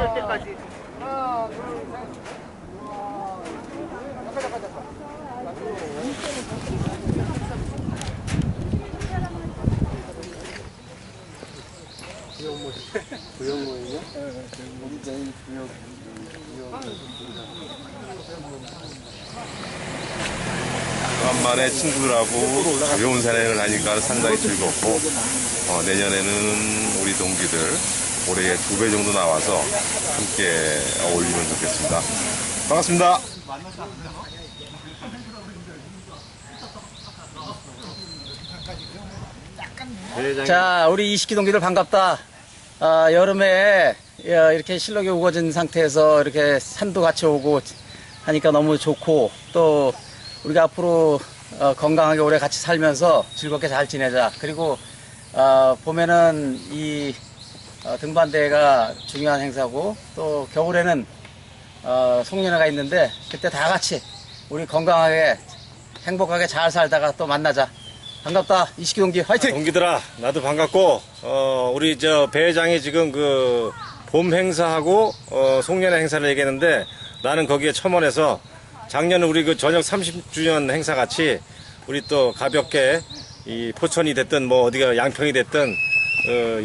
될 때까지. 간만에 친구들하고 가벼운 산행을 하니까 상당히 즐겁고 어, 내년에는 우리 동기들 올해에 두배 정도 나와서 함께 어울리면 좋겠습니다. 반갑습니다. 자, 우리 이식기 동기들 반갑다. 아, 여름에 야, 이렇게 실록이 우거진 상태에서 이렇게 산도 같이 오고 하니까 너무 좋고 또 우리가 앞으로 어, 건강하게 오래 같이 살면서 즐겁게 잘 지내자. 그리고 어, 봄에는 이 어, 등반대회가 중요한 행사고 또 겨울에는 어, 송년회가 있는데 그때 다 같이 우리 건강하게 행복하게 잘 살다가 또 만나자. 반갑다. 이식기 동기 화이팅! 동기들아, 나도 반갑고, 어, 우리 저 배회장이 지금 그 봄 행사하고, 어, 송년회 행사를 얘기했는데, 나는 거기에 첨언해서 작년 우리 그 저녁 30주년 행사 같이 우리 또 가볍게 이 포천이 됐든 뭐 어디가 양평이 됐든, 어,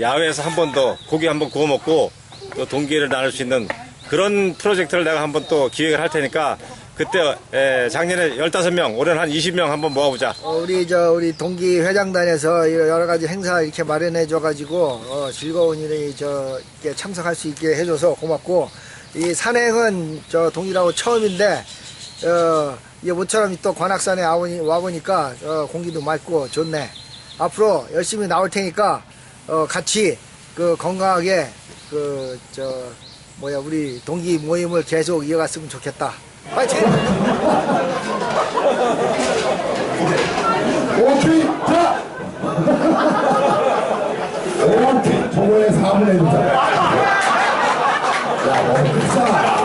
야외에서 한 번 더 고기 한 번 구워 먹고 또 동기를 나눌 수 있는 그런 프로젝트를 내가 한 번 또 기획을 할 테니까 그때 에, 작년에 15명, 올해는 한 20명 한번 모아보자. 어, 우리 저 우리 동기 회장단에서 여러 가지 행사 이렇게 마련해 줘가지고 어, 즐거운 일에 저 이렇게 참석할 수 있게 해줘서 고맙고 이 산행은 저 동기라고 처음인데 어, 이게 모처럼 또 관악산에 와보니, 와보니까 어, 공기도 맑고 좋네. 앞으로 열심히 나올 테니까 어, 같이 그 건강하게 그 저 뭐야 우리 동기 모임을 계속 이어갔으면 좋겠다. 파이팅! 오케이 자 오케이 저번에 4분 해주자 야 너무 비싸